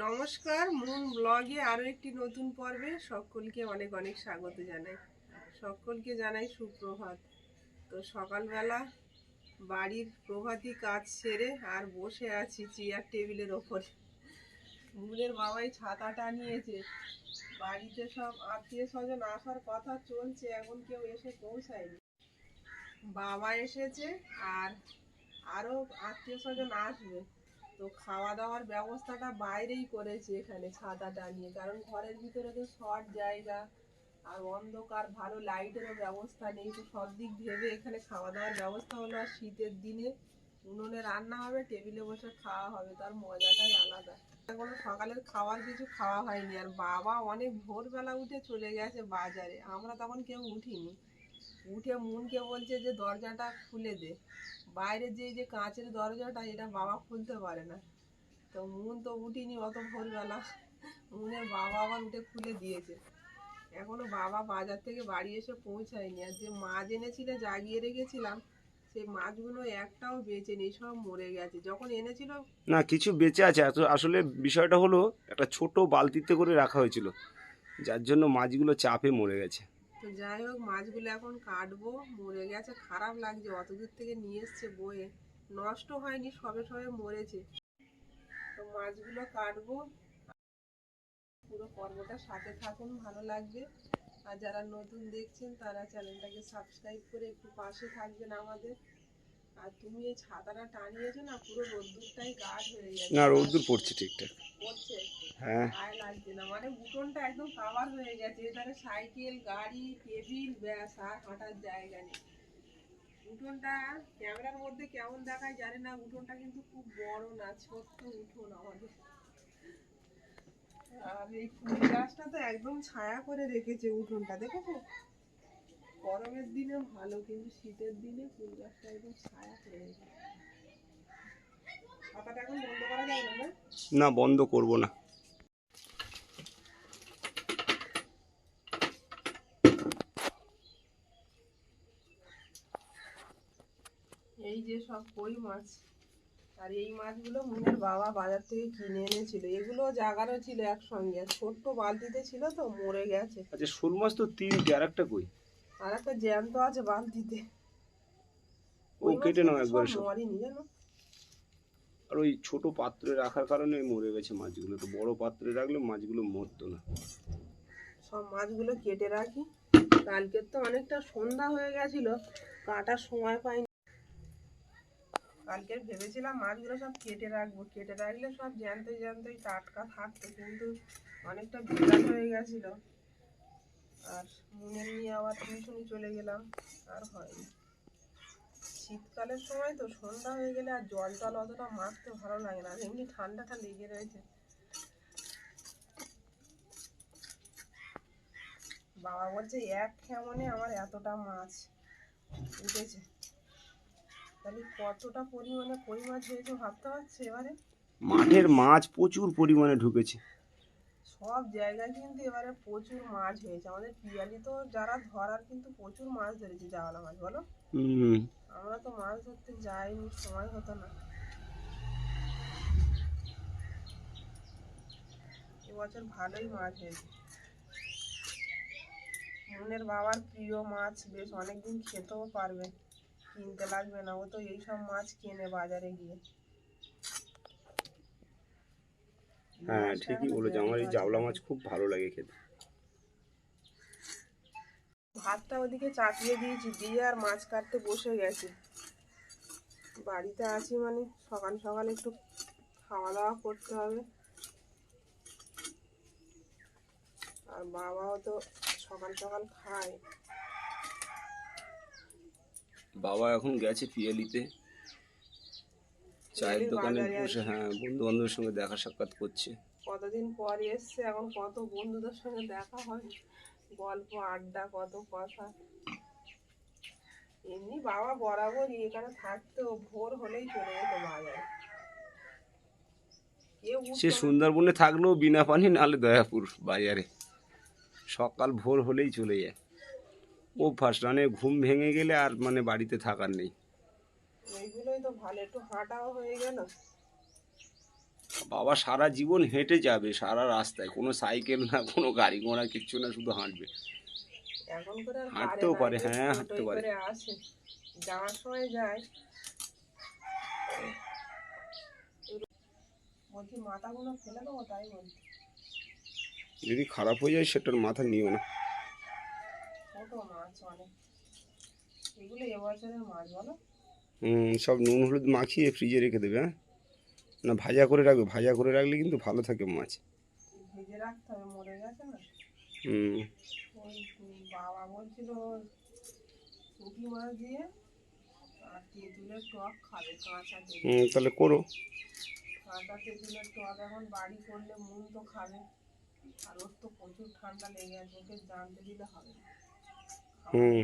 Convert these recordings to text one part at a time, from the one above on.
নমস্কার, মুন ব্লগে আরও একটি নতুন পর্বে সকলকে অনেক অনেক স্বাগত জানাই। সকলকে জানাই সুপ্রভাত। তো সকালবেলা বাড়ির প্রভাতী কাজ সেরে আর বসে আছি চেয়ার টেবিলের ওপরে। মুনের বাবাই ছাতাটা নিয়েছে। বাড়িতে সব আত্মীয় স্বজন আসার কথা চলছে, এখন কেউ এসে পৌঁছায়নি। বাবা এসেছে আর আরও আত্মীয় স্বজন আসবে। তো খাওয়া দাওয়ার ব্যবস্থাটা বাইরেই করেছি এখানে ছাতাটা নিয়ে। কারণ ঘরের ভিতরে তো শর্ট জায়গা আর অন্ধকার, ভালো লাইটেরও ব্যবস্থা নেই। তো সব দিক ভেবে এখানে খাওয়া দাওয়ার ব্যবস্থা হলো আর শীতের দিনে উনুনে রান্না হবে, টেবিলে বসে খাওয়া হবে। তার মজাটাই আলাদা। এখনও সকালের খাবার কিছু খাওয়া হয়নি। আর বাবা অনেক ভোরবেলা উঠে চলে গেছে বাজারে। আমরা তখন কেউ উঠিনি। উঠে মুনকে বলছে যে দরজাটা খুলে দে। বাইরে যে যে কাঁচের দরজাটা, এটা বাবা খুলতে পারে না। তো মন তো উঠিনি অত ভোরবেলা। মুনের বাবা আবার উঠে খুলে দিয়েছে। এখনও বাবা বাজার থেকে বাড়ি এসে পৌঁছায়নি। আর যে মাছ এনেছিলে, জাগিয়ে রেখেছিলাম, সেই মাছগুলো একটাও বেঁচে নেই, সব মরে গেছে। যখন এনেছিল, না, কিছু বেঁচে আছে। আস- আসলে বিষয়টা হলো, একটা ছোট বালতিতে করে রাখা হয়েছিল। যার জন্য মাছগুলো চাপে মরে গেছে। তো যাই হোক, মাছগুলো এখন কাটবো। মরে গেছে, খারাপ লাগছে, অত দূর থেকে নিয়ে এসছে বয়ে। নষ্ট হয়নি, সবে সবে মরেছে। তো মাছগুলো কাটবো। পুরো পর্বটা সাথে থাকুন, ভালো লাগবে। আর যারা নতুন দেখছেন, তারা চ্যানেলটাকে সাবস্ক্রাইব করে একটু পাশে থাকবেন আমাদের। আর তুমি এই ছাতাটা টানিয়েছো না, পুরো রোদ্দুরটাই গাঢ় হয়ে গেছে। না, রোদ্দুর পড়ছে ঠিকঠাক। হ্যাঁ। মানে উঠোনটা একদম কাভার হয়ে গেছে। এধারে সাইকেল গাড়ি টেবিল ব্যাস আর হাঁটার জায়গা নেই। উঠোনটা ক্যামেরার মধ্যে কেমন দেখায় জানি না। উঠোনটা কিন্তু খুব বড় না ছোট্ট উঠোন আমাদের। আর এই ফুল গাছটা তো একদম ছায়া করে রেখেছে উঠোনটা। দেখেছ গরমের দিনে ভালো কিন্তু শীতের দিনে ফুল গাছটা একদম ছায়া করে রেখেছে পাতাটা এখন বন্ধ করা যায় না বন্ধ করব না। এই যে সব কই মাছ আর এই মাছগুলো মুনের বাবা বাজার থেকে কিনে এনেছিল। এগুলো জাগারও ছিল একসঙ্গে আর ছোট্ট বালতিতে ছিল তো মরে গেছে। আচ্ছা শোল মাছ তো তিনটে আর একটা কই? আর একটা জ্যান্ত আছে বালতিতে। ও কেটে নাও একবার সব সব জানো? আর ওই ছোট পাত্রে রাখার কারণে মরে গেছে মাছগুলো। তো বড় পাত্রে রাখলে মাছগুলো মরতো না। সব মাছগুলো কেটে রাখি। কালকের তো অনেকটা সন্ধ্যা হয়ে গেছিল, কাটার সময় পাইনি। কালকে ভেবেছিলাম মাছগুলো সব কেটে রাখব। কেটে রাখলে সব জ্যান্ত জ্যান্তই টাটকা থাকতো, কিন্তু অনেকটা বিকাল হয়ে গেছিল। আর মনে নিয়ে আবার টিউশনি চলে গেলাম, আর হয়নি। শীতকালের সময় তো সন্ধ্যা হয়ে গেলে আর জল টল অতটা মারতে ভালো লাগে না। আর এমনি ঠান্ডাটা লেগে রয়েছে। বাবা বলছে এক খেমনে আমার এতটা মাছ। উঠেছে। তাহলে কতটা পরিমাণে কই মাছ হয়েছে ভাবতে পারছে এবারে? মাঠের মাছ প্রচুর পরিমাণে ঢুকেছে। সব জায়গায় কিন্তু এবারে প্রচুর মাছ হয়েছে। আমাদের পিয়ালি তো যারা ধরার কিন্তু প্রচুর মাছ ধরেছে জাওয়ালা মাছ বলো? হুম। আমরা তো মাছ ধরতে যাইনি সময় হতো না। এবছর ভালোই মাছ হয়েছে। মনের বাবার প্রিয় মাছ বেশ অনেকদিন খেতেও পারবে কিনতে লাগবে না ও তো এইসব মাছ কেনে বাজারে গিয়ে। হ্যাঁ ঠিকই বলেছে আমার এই জাওলা মাছ খুব ভালো লাগে খেতে। ভাতটা ওদিকে চাপিয়ে দিয়েছি দিয়ে আর মাছ কাটতে বসে গেছি। বাড়িতে আছি মানে সকাল সকাল একটু খাওয়া দাওয়া করতে হবে। আর বাবাও তো সকাল সকাল খায়। বাবা এখন গেছে পিয়ালিতে চায়ের দোকানে বসে হ্যাঁ বন্ধু বান্ধবের সঙ্গে দেখা সাক্ষাৎ করছে। কতদিন পর এসছে এখন কত বন্ধুদের সঙ্গে দেখা হয়? গল্প আড্ডা কত কথা? এমনি বাবা বরাবরই এখানে থাকতো ভোর হলেই চলে যেত বাজারে। সে সুন্দরবনে থাকলেও বিনা পানি নালে দয়াপুর বাজারে। সকাল ভোর হলেই চলে যায়। ও ফার্স্ট রানে ঘুম ভেঙে গেলে আর মানে বাড়িতে থাকার নেই। এইগুলোই তো ভালো একটু হাঁটাও হয়ে গেল। বাবা সারা জীবন হেঁটে যাবে সারা রাস্তায়। কোনো সাইকেল না কোনো গাড়ি ঘোড়া কিচ্ছু না শুধু হাঁটবে। আর হাঁটতেও পারে, হ্যাঁ, হাঁটতে পারে। যাওয়ার সময় যায়। মাথাগুলো ফেলে দেবো তাই বলছি। যদি খারাপ হয়ে যায় সেটার মাথা নিও না। হুম, সব নুন হলুদ মাখিয়ে ফ্রিজে রেখে দেবে হ্যাঁ? না ভাজা করে রাখবে ভাজা করে রাখলে কিন্তু ভালো থাকে মাছ। ভেজে রাখতে হবে মরে গেছে না? হুম। ওই বাবা বলছিল পুঁটি মাছ দিয়ে আর তেঁতুলের টক খাবে কাঁচা হুম, তাহলে করো। কাঁচা তেঁতুলের টক এখন বাড়ি করলে মুন তো খাবে। আর ওর তো প্রচুর ঠান্ডা লেগে আছে ওকে জানতে দিলে হবে হুম।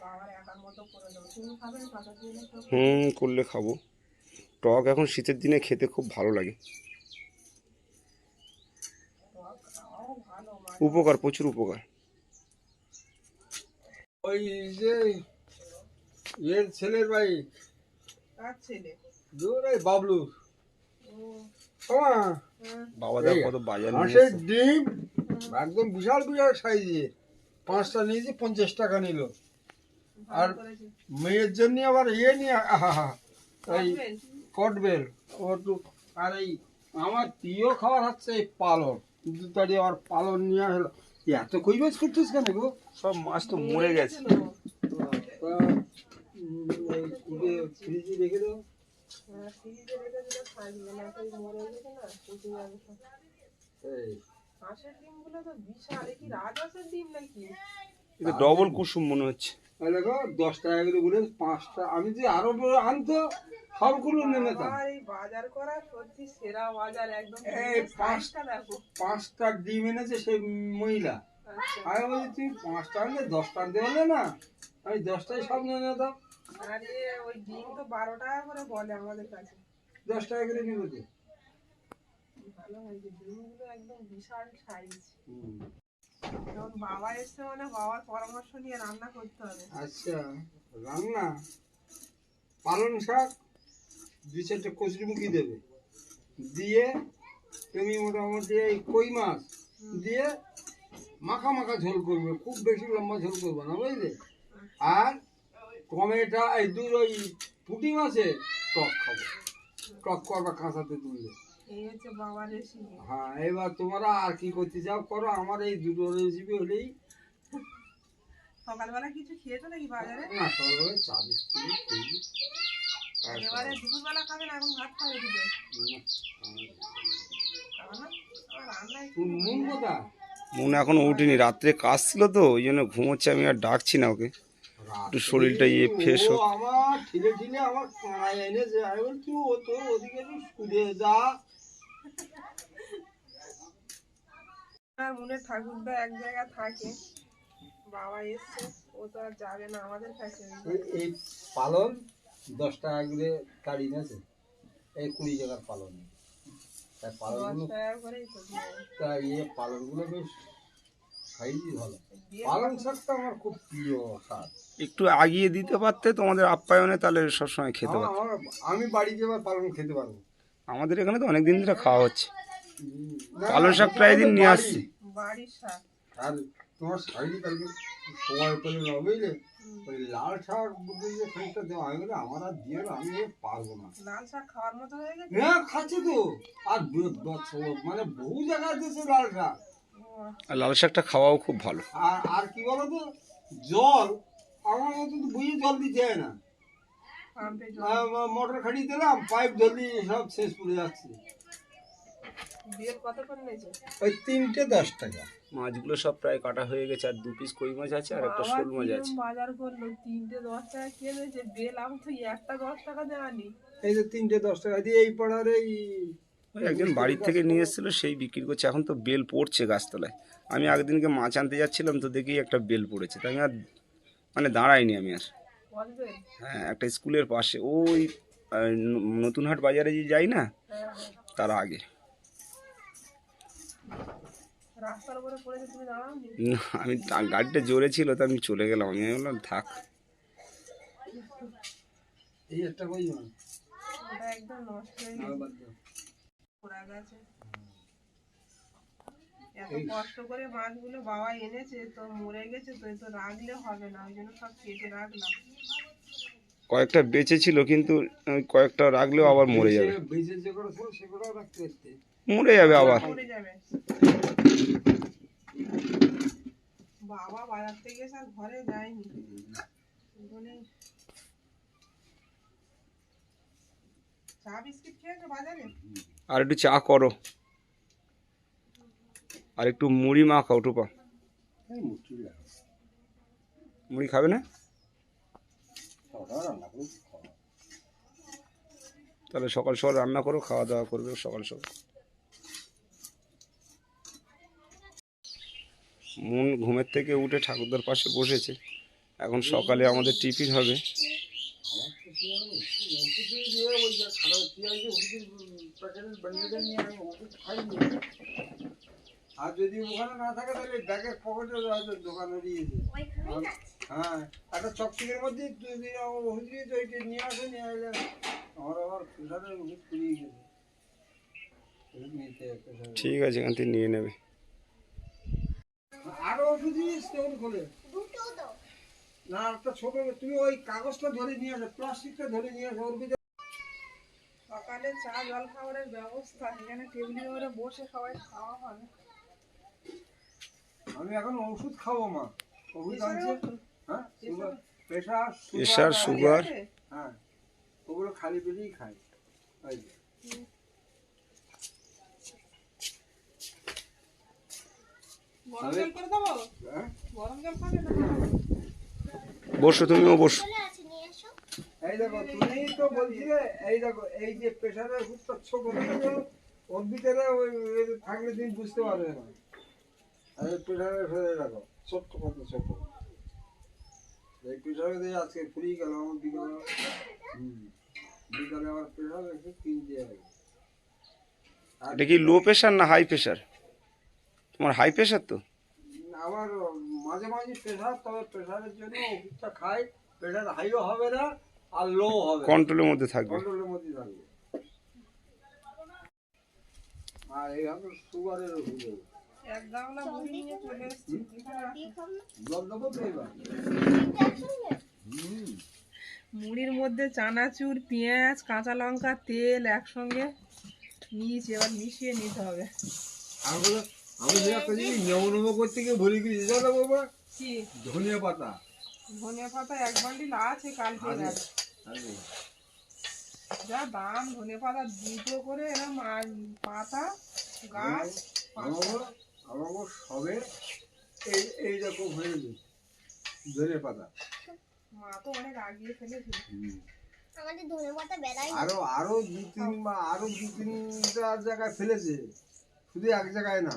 বাবার একার মতো করে দেবো। তুমি খাবে না কাঁচা তেঁতুলের টক? হুম করলে খাব। টক এখন শীতের দিনে খেতে খুব ভালো লাগে। উপকার প্রচুর উপকার। ওই যে এর ছেলের ভাই কার ছেলে? দূর এই বাবলু। ও। হ্যাঁ। বাবা দেখো কত বাজার হাঁসের ডিম একদম বিশাল বিশাল সাইজের পাঁচটা নিয়েছি পঞ্চাশ টাকা নিল। আর- মেয়ের জন্য আবার ইয়ে নিয়ে আহা এই খাবেন? কটবেল ও একটু আর এই আমার প্রিয় খাবার হচ্ছে এই পালন। দু তাড়ি আর পালন নিয়ে আসলো এত কই মাছ করছিস কেন গো? সব মাছ তো মরে গেছে। তো। তা, ফ্রিজে রেখে দেবো তো তো ডবল কুসুম মনে হচ্ছে। দশ টাকা করে বলে পাঁচটা। আমি যে আরও আনতো সবগুলো আর এই বাজার করা সত্যি সেরা বাজার একদম এই ডিমের দেখো। পাঁচটা ডিম এনেছে সেই মহিলা। আচ্ছা। আমি বলছি তুমি পাঁচটা আনলে দশটা পারলে না? আমি দশটাই সব নিয়ে নিতাম আর ওই ডিম তো বারো টাকা করে বলে আমাদের কাছে। দশ টাকা করে নিব তো। ভালো হয়েছে ডিমগুলো একদম বিশাল সাইজ যখন বাবা এসছে মানে বাবার পরামর্শ নিয়ে রান্না করতে হবে। আচ্ছা রান্না? পালং শাক? দুই চারটে কচুরিমুখি দেবে। দিয়ে তুমি মোটামুটি এই কই মাছ দিয়ে মাখা মাখা ঝোল করবে খুব বেশি লম্বা ঝোল করবে না বুঝলে? আর টমেটো এই দুই ওই পুঁটি মাছে টক খাব। টক করবা কাঁচাতে তুললে। হ্যাঁ এবার তোমরা আর কি করতে চাও করো আমার এই দুটো রেসিপি হলেই। সকালবেলা কিছু খেয়েছো নাকি বাজারে? না সকালবেলা চা বিস্কুট এবারে দুপুরবেলা খাবে না এখন ভাত খাবে দিবে না, খাবে না আমার রান্নায় তোর মন মনে এখনও উঠেনি রাত্রে কাজ ছিল তো ওই জন্য ঘুমোচ্ছে আমি আর ডাকছি না ওকে। একটু শরীরটা ইয়ে ফ্রেশ হোক। আমার ঠিলে ঠিলে আমার কানায় আমি ও তো ওদিকে শুয়ে যা। আর মনে ঠাকুরদা এক জায়গায় থাকে বাবা এসছে ও তো আর যাবে না আমাদের কাছে এই পালন? দশ টাকা করে কাড়ি নেছে এই কুড়ি টাকার পালন। তাই পালনগুলো তো ইয়ে পালনগুলো বেশ সাইজই ভালো। দিয়ে পালং শাকটা আমার খুব প্রিয় শাক। একটু আগিয়ে দিতে পারতে তোমাদের আপ্যায়নে তাহলে সবসময় খেতে আমার- আমি বাড়ি যাবার পালন খেতে পারব। আমাদের এখানে তো অনেক দিন ধরে খাওয়া হচ্ছে। উম, না, পালং শাক প্রায় দিন নিয়ে আসছি। আর তোমার শাড়ি কালকে সময় পেলে না বুঝলে ওই লাল শাক যে খানিকটা দেওয়া আমি বলি আমার আর দিয়ে আমি পারব না। লাল শাক খাওয়ার মতো হয়ে গেছে? হ্যাঁ খাচ্ছে তো। আর ব- ব- মানে বহু জায়গায় দিয়েছে লাল শাক। লাল শাকটা খাওয়াও খুব ভালো। আর আর কি বলতো? জল আমার মতো বুঝে জল দিতে হয় না। জল। মোটর খাটিয়ে দিলাম পাইপ জলদি সব শেষ করে যাচ্ছে বিয়ের কত করে নিয়েছে ওই তিনটে দশ টাকা। মাছগুলো সব প্রায় কাটা হয়ে গেছে আর দু পিস কই মাছ আছে আর একটা শোল মাছ আছে। বাজার করল? তিনটে দশ টাকা খেয়ে দিয়েছে? বেল আমি তো একটা দশ টাকা দেওয়ানি এই যে তিনটে দশ টাকা দিয়ে এই পাড়ার এই ওই একজন বাড়ির থেকে নিয়ে এসেছিল সেই বিক্রি করছে। এখন তো বেল পড়ছে গাছতলায়। আমি আগদিনকে মাছ আনতে যাচ্ছিলাম তো দেখি একটা বেল পড়েছে। তাই আমি আর মানে দাঁড়াইনি আমি আর। হ্যাঁ একটা স্কুলের পাশে। ওই নতুনহাট বাজারে যে যাই না হ্যাঁ। তার আগে। আমি গাড়িটা জোরে ছিল তো আমি চলে গেলাম। আমি বললাম থাক। এই একটা কই মাছ ওটা একদম নষ্ট হয়ে আর গেছে। বাদ দাও। পড়া গেছে। এত কষ্ট করে মাছগুলো বাবা এনেছে তো মরে গেছে তো এ তো রাখলে হবে না ওই জন্য সব কেটে রাখলাম। কয়েকটা বেঁচে ছিল কিন্তু কয়েকটা রাখলেও আবার মরে যাবে। বেঁচে যে ছিল সেগুলোও রাখতে মরে যাবে আবার। বাবা বাজার থেকে এসে আর ঘরে যায়নি। আর একটু চা করো। আর একটু মুড়ি মাখাও টুপা। মুড়ি খাবে না? তাহলে সকাল সকাল রান্না করো খাওয়া দাওয়া করবে সকাল সকাল। মন ঘুমের থেকে উঠে ঠাকুরদার পাশে বসেছে। এখন সকালে আমাদের টিফিন হবে। আর যদি ওখানে না থাকে তাহলে ব্যাগের পকেটে হয়তো দোকানে হ্যাঁ একটা চকচিকের মধ্যে নিয়ে আসে নিয়ে আসলে আমার আবার ওষুধ ফুরিয়ে গেছে। ঠিক আছে এখান থেকে নিয়ে নেবে। আরও ওষুধ করে না একটা ছোট তুমি ওই কাগজটা ধরে নিয়ে আসো প্লাস্টিকটা ধরে নিয়ে আসো ওর ভিতরে। সকালে চা জল খাবারের ব্যবস্থা এখানে টেবিলের উপরে বসে সবাই খাওয়া হবে আমি এখন ওষুধ খাব মা। ওষুধ আনছে। হ্যাঁ? প্রেশার প্রেশার সুগার আছে? হ্যাঁ। ওগুলো খালি পেটেই খাই ওই যে। গরম জল করে দেবো হ্যাঁ গরম জল খাবে না বসো তুমিও বসো। এই দেখো তুমি তো বলছিলে এই দেখো এই যে প্রেশারের ওষুধটা ছোট ওর ভিতরে ওই ওই থাকলে তুমি বুঝতে পারবে না। আর এই প্রেশারের ফেলে রাখো ছোট্ট কত ছোট এই প্রেশারে দিয়ে আজকে ফ্রি গেল আমার বিকালে হুম বিকালে আমার প্রেশার একটু কিনতে হবে আর এটা কি লো প্রেশার না হাই প্রেশার তোমার হাই প্রেশার তো? আমার মাঝে মাঝে প্রেশার তবে প্রেশারের জন্য ওষুধটা খাই। প্রেশার হাইও হবে না আর লো হবে কন্ট্রোলের মধ্যে থাকবে। কন্ট্রোলের মধ্যে থাকবে। আর এই সুগারের ওষুধ। এক গামলা মুড়ি নিয়ে চলে এসেছি। এখানে রাখো। জল দেবো তো এবার। মুড়ির মধ্যে চানাচুর পেঁয়াজ কাঁচা লঙ্কা তেল একসঙ্গে নিয়েছি এবার মিশিয়ে নিতে হবে। আর আমি যে একটা জিনিস নেব নেব করতে গিয়ে ভুলে গেছি জানো বাবা কি? ধনিয়া পাতা। ধনিয়া পাতা এক বান্ডিল আছে কালকে রাত। যা দাম ধনে পাতা দুটো করে এরকম পাতা গাছ আমাকে আমাকে সবে এই এইরকম হয়ে গেছে ধনিয়া পাতা। মা তো অনেক আগিয়ে ফেলেছে। আমাদের ধনে পাতা বেলায় আরও আরও দু তিন বা আরও দু তিনটা জায়গায় ফেলেছে শুধু এক জায়গায় না।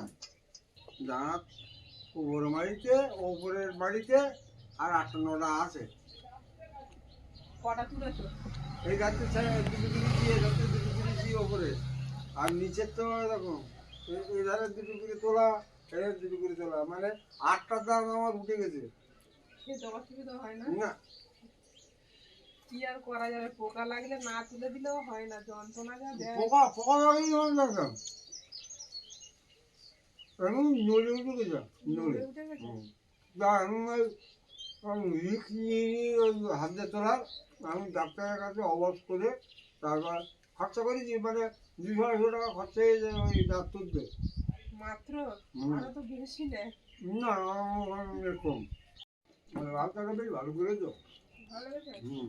দাঁত উপর বাড়িতে ওপরের বাড়িতে আর আটটা নটা আছে। এই গাছটা ছায়া দুটো করে দিয়ে গাছটা দুটো করে দিয়ে ওপরে। আর নিচের তো দেখো এই- ধারে দুটো করে তোলা এর দুটো করে তোলা মানে আটটা দাম আমার উঠে গেছে। অসুবিধা হয় না? না। কি আর করা যাবে? পোকা লাগলে না তুলে দিলেও হয় না যন্ত্রণা যা দেয়। পোকা পোকা লাগেই আমার দেখো এখন নড়ে উঠে গেছে নড়ে নড়ে উঠে গেছে? না আমি ওই আমি রিক্স নিয়ে হাত তোলার আমি ডাক্তারের কাছে অবাস করে তারপর খরচা করেছি মানে দুশো আড়াইশো টাকা খরচা হয়ে যায় ওই দাঁত তুলতে মাত্র। তো বেশি না। এরকম মানে বেশ ভালো করে তো হুম।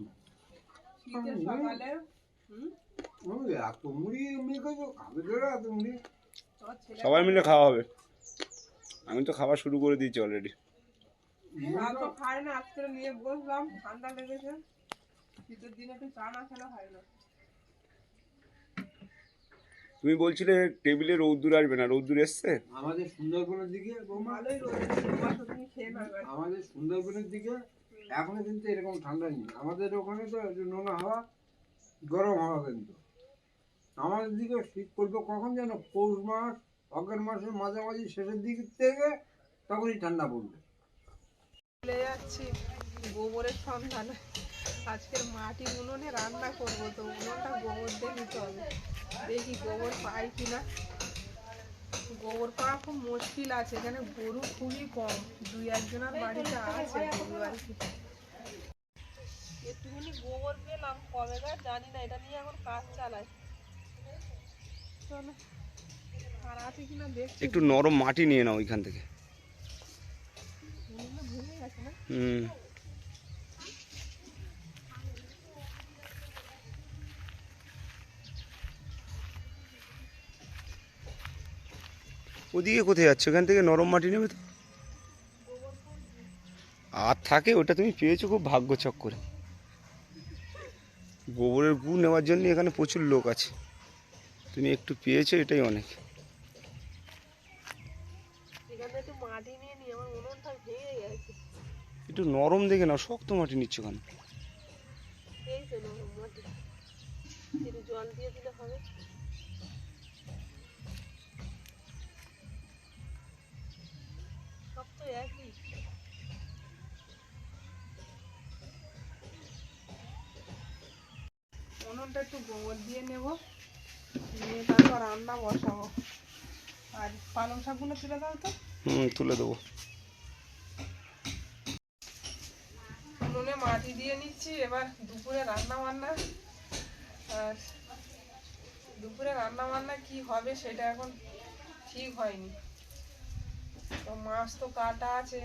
এত মুড়ি খাইছো খাবে এত মুড়ি। সবাই মিলে খাওয়া হবে। আমি তো খাওয়া শুরু করে দিয়েছি অলরেডি খায় না আজকে নিয়ে বসলাম ঠান্ডা লেগেছে। শীতের দিনে একটু চা না খেলে হয় না। তুমি বলছিলে টেবিলে রৌদ্দুর আসবে না রৌদ্দুর এসছে? আমাদের সুন্দরবনের দিকে আমাদের সুন্দরবনের দিকে এখনও কিন্তু এরকম ঠান্ডা নেই। আমাদের ওখানে তো নোনা হাওয়া গরম হাওয়া কিন্তু। আমাদের দিকে শীত পড়বে কখন যেন? পৌষ মাস অগ্রাণ মাসের মাঝামাঝি শেষের দিক থেকে তখনই ঠান্ডা পড়বে। গোবরের আজকের উনুনে রান্না করব তো, উনুনটা গোবর দিয়ে নিতে হবে। দেখি গোবর পাই কিনা। গোবর পাওয়া খুব মুশকিল আছে, এখানে গরু খুবই কম। দুই একজনের বাড়িতে আছে একটুখানি গোবর পেলাম, কবে জানি না, এটা নিয়ে এখন কাজ চালাই চলো আর আছে কিনা দেখছি একটু নরম মাটি নিয়ে নাও ওইখান থেকে। হুম। ওদিকে কোথায় যাচ্ছে? ওখান থেকে নরম মাটি নেবে তো? আর থাকে ওটা তুমি পেয়েছ খুব ভাগ্য চক্করে। গোবরের গু নেওয়ার জন্য এখানে প্রচুর লোক আছে। তুমি একটু পেয়েছ এটাই অনেক। একটু মাটি নিয়ে নিই আমার উনুনটা ভেঙে গেছে। একটু নরম দেখে নাও শক্ত মাটি নিচ্ছ কেন? জল দিয়ে দিলে হবে। সব তো একই। উনুনটা একটু গোবর দিয়ে নেব। নিয়ে তারপর রান্না বসাবো। আর পালং শাকগুলো তুলে দাও তো। হুম তুলে দেবো। উনুনে মাটি দিয়ে নিচ্ছি এবার দুপুরে রান্না বান্না। আর দুপুরে রান্না বান্না কি হবে সেটা এখন ঠিক হয়নি। তো মাছ তো কাটা আছে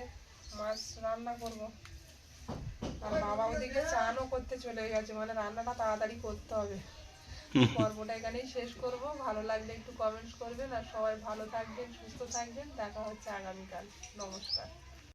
মাছ রান্না করব। আর বাবা ওদিকে চানও করতে চলে গেছে মানে রান্নাটা তাড়াতাড়ি করতে হবে। পর্বটা এখানেই শেষ করব। ভালো লাগলে একটু কমেন্টস করবেন। আর সবাই ভালো থাকবেন, সুস্থ থাকবেন। দেখা হচ্ছে আগামীকাল। নমস্কার।